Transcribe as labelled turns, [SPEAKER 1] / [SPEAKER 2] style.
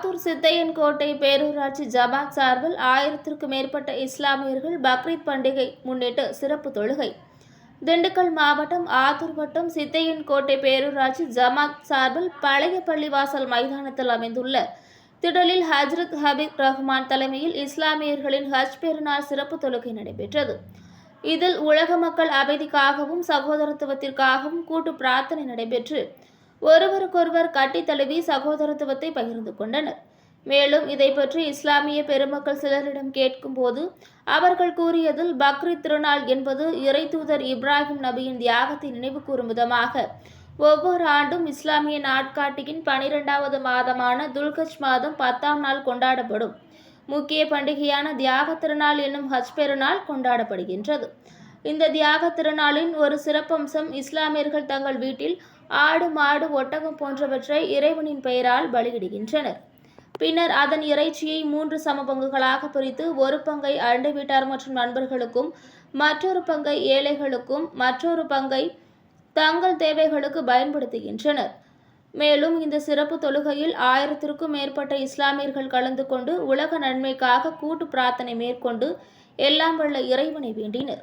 [SPEAKER 1] ஆத்தூர் சித்தையன் கோட்டை பேரூராட்சி ஜமாத் சார்பில் ஆயிரத்திற்கும் மேற்பட்ட இஸ்லாமியர்கள் பக்ரீத் பண்டிகை முன்னிட்டு சிறப்பு தொழுகை. திண்டுக்கல் மாவட்டம் ஆத்தூர் வட்டம் சித்தையன் கோட்டை பேரூராட்சி ஜமாத் சார்பில் பழைய பள்ளிவாசல் மைதானத்தில் அமைந்துள்ள திடலில் ஹஜ்ரத் ஹபீப் ரஹ்மான் தலைமையில் இஸ்லாமியர்களின் ஹஜ் பெருநாள் சிறப்பு தொழுகை நடைபெற்றது. இதில் உலக மக்கள் அமைதிக்காகவும் சகோதரத்துவத்திற்காகவும் கூட்டு பிரார்த்தனை நடைபெற்று ஒருவருக்கொருவர் கட்டி தழுவி சகோதரத்துவத்தை பகிர்ந்து கொண்டனர். மேலும் இதை பற்றி இஸ்லாமிய பெருமக்கள் சிலரிடம் கேட்கும்போது அவர்கள் கூறியதில் பக்ரீத் திருநாள் என்பது இறை தூதர் இப்ராஹிம் நபியின் தியாகத்தை நினைவு கூறும் விதமாக ஒவ்வொரு ஆண்டும் இஸ்லாமிய நாட்காட்டியின் பனிரெண்டாவது மாதமான துல்கஜ் மாதம் பத்தாம் நாள் கொண்டாடப்படும். முக்கிய பண்டிகையான தியாக திருநாள் என்னும் ஹஜ் பெருநாள் கொண்டாடப்படுகின்றது. இந்த தியாக திருநாளின் ஒரு சிறப்பம்சம் இஸ்லாமியர்கள் தங்கள் வீட்டில் ஆடு மாடு ஒட்டகம் போன்றவற்றை இறைவனின் பெயரால் பலியிடுகின்றனர். பின்னர் அதன் இறைச்சியை மூன்று சம பங்குகளாக பிரித்து ஒரு பங்கை அண்டை வீட்டார் மற்றும் நண்பர்களுக்கும் மற்றொரு பங்கை ஏழைகளுக்கும் மற்றொரு பங்கை தங்கள் தேவைகளுக்கு பயன்படுத்துகின்றனர். மேலும் இந்த சிறப்பு தொழுகையில் ஆயிரத்திற்கும் மேற்பட்ட இஸ்லாமியர்கள் கலந்து கொண்டு உலக நன்மைக்காக கூட்டு பிரார்த்தனை மேற்கொண்டு எல்லாம் வல்ல இறைவனை வேண்டினர்.